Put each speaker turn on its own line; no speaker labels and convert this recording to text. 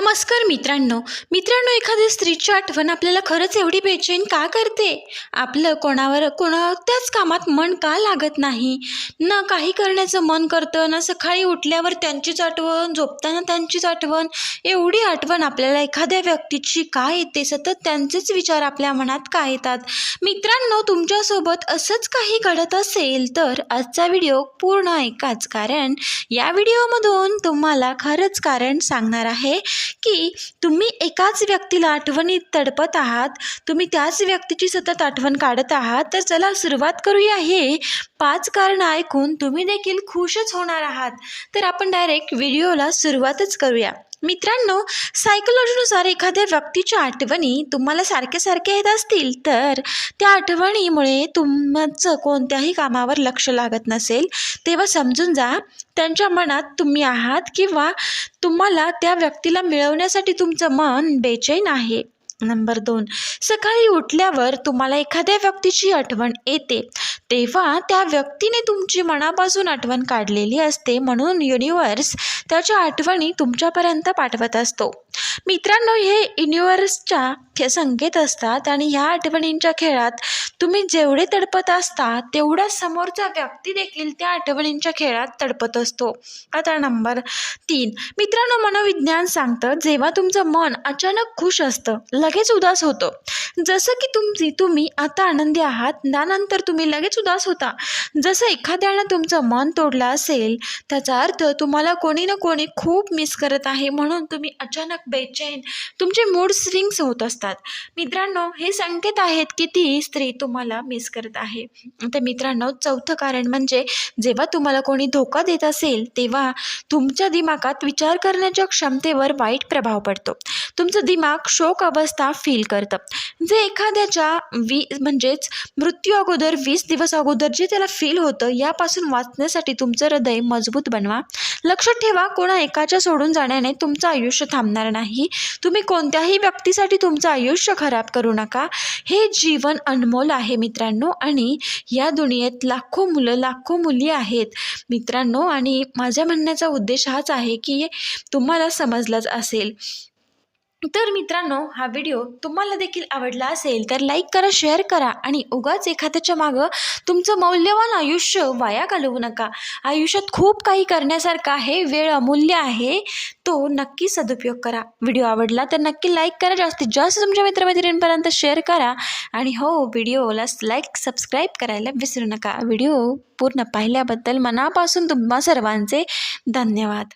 नमस्कार मित्रांनो. मित्रांनो एखाद्या स्त्रीची आठवण आपल्याला खरंच एवढी बेचैन का करते? आपलं कोणावर कोणत्याच कामात मन का लागत नाही? ना काही करण्याचं मन करतं ना सकाळी उठल्यावर त्यांचीच आठवण झोपताना त्यांचीच आठवण एवढी आठवण आपल्याला एखाद्या व्यक्तीची का येते? सतत त्यांचेच विचार आपल्या मनात का येतात? मित्रांनो तुमच्यासोबत असंच काही घडत असेल तर आजचा व्हिडिओ पूर्ण ऐकाच कारण या व्हिडिओमधून तुम्हाला खरंच कारण सांगणार आहे. की तुम्ही एकाच व्यक्तीला आठवणीत तडपत आहात तुम्ही त्याच व्यक्तीची सतत आठवण काढत आहात तर चला सुरुवात करूया हे. पाच कारणं ऐकून तुम्ही देखील खुशच होणार आहात. तर आपण डायरेक्ट व्हिडिओला सुरुवातच करूया. मित्रांनो सायकोलॉजीनुसार एखाद्या व्यक्तीच्या आठवणी तुम्हाला सारख्या सारख्या येत असतील तर त्या आठवणीमुळे तुमचं कोणत्याही कामावर लक्ष लागत नसेल. तेव्हा समजून जा त्यांच्या मनात तुम्ही आहात किंवा तुम्हाला त्या व्यक्तीला मिळवण्यासाठी तुमचं मन बेचैन आहे. नंबर दोन सकाळी उठल्यावर तुम्हाला एखाद्या व्यक्तीची आठवण येते. तेव्हा त्या व्यक्तीने तुमची मनापासून आठवण काढलेली असते म्हणून युनिवर्स त्याच्या आठवणी तुमच्यापर्यंत पाठवत असतो. मित्रांनो हे युनिवर्सच्या मुख्य संकेत असतात आणि ह्या आठवणींच्या खेळात तुम्ही जेवढे तडपत असता तेवढा समोरचा व्यक्ती देखील त्या आठवणींच्या खेळात तडपत असतो. आता नंबर तीन. मित्रांनो मनोविज्ञान सांगतं जेव्हा तुमचं मन अचानक खुश असतं लगेच उदास होतं. जसं की तुमची तुम्ही आता आनंदी आहात त्यानंतर तुम्ही लगेच उदास होता. जसं एखाद्यानं तुमचं मन तोडलं असेल त्याचा अर्थ तुम्हाला कोणी ना कोणी खूप मिस करत आहे म्हणून तुम्ही अचानक बेचैन तुमचे मूड स्विंग्स होत असतात. असतात मित्रांनो हे संकेत आहेत की ती स्त्री तुम्हाला मिस करत आहे. तर मित्रांनो चौथं कारण म्हणजे जेव्हा तुम्हाला कोणी धोका देत असेल तेव्हा तुमच्या दिमागात विचार करण्याच्या क्षमतेवर वाईट प्रभाव पडतो. तुमचं दिमाग शोक अवस्था फील करतं. जे एखाद्याच्या वी म्हणजेच मृत्यू अगोदर वीस दिवस अगोदर जे त्याला फील होतं यापासून वाचण्यासाठी तुमचं हृदय मजबूत बनवा. लक्षात ठेवा कोणा एकाच्या सोडून जाण्याने तुमचं आयुष्य थांबणार नाही. तुम्ही कोणत्याही व्यक्तीसाठी तुमचं आयुष्य खराब करू नका. हे जीवन अनमोल आहे मित्रांनो आणि या दुनियेत लाखो मुलं लाखो मुली आहेत. मित्रांनो आणि माझ्या म्हणण्याचा उद्देश हाच आहे की तुम्हाला समजलंच असेल. तर मित्रांनो हा व्हिडिओ तुम्हाला देखील आवडला असेल तर लाईक करा शेअर करा आणि उगाच एखाद्याच्या मागं तुमचं मौल्यवान आयुष्य वाया घालवू नका. आयुष्यात खूप काही करण्यासारखं आहे वेळ अमूल्य आहे तो नक्की सदुपयोग करा. व्हिडिओ आवडला तर नक्की लाईक करा जास्तीत जास्त तुमच्या मित्रमैत्रिणींपर्यंत शेअर करा आणि हो व्हिडिओला लाईक सबस्क्राईब करायला विसरू नका. व्हिडिओ पूर्ण पाहिल्याबद्दल मनापासून तुम्हा सर्वांचे धन्यवाद.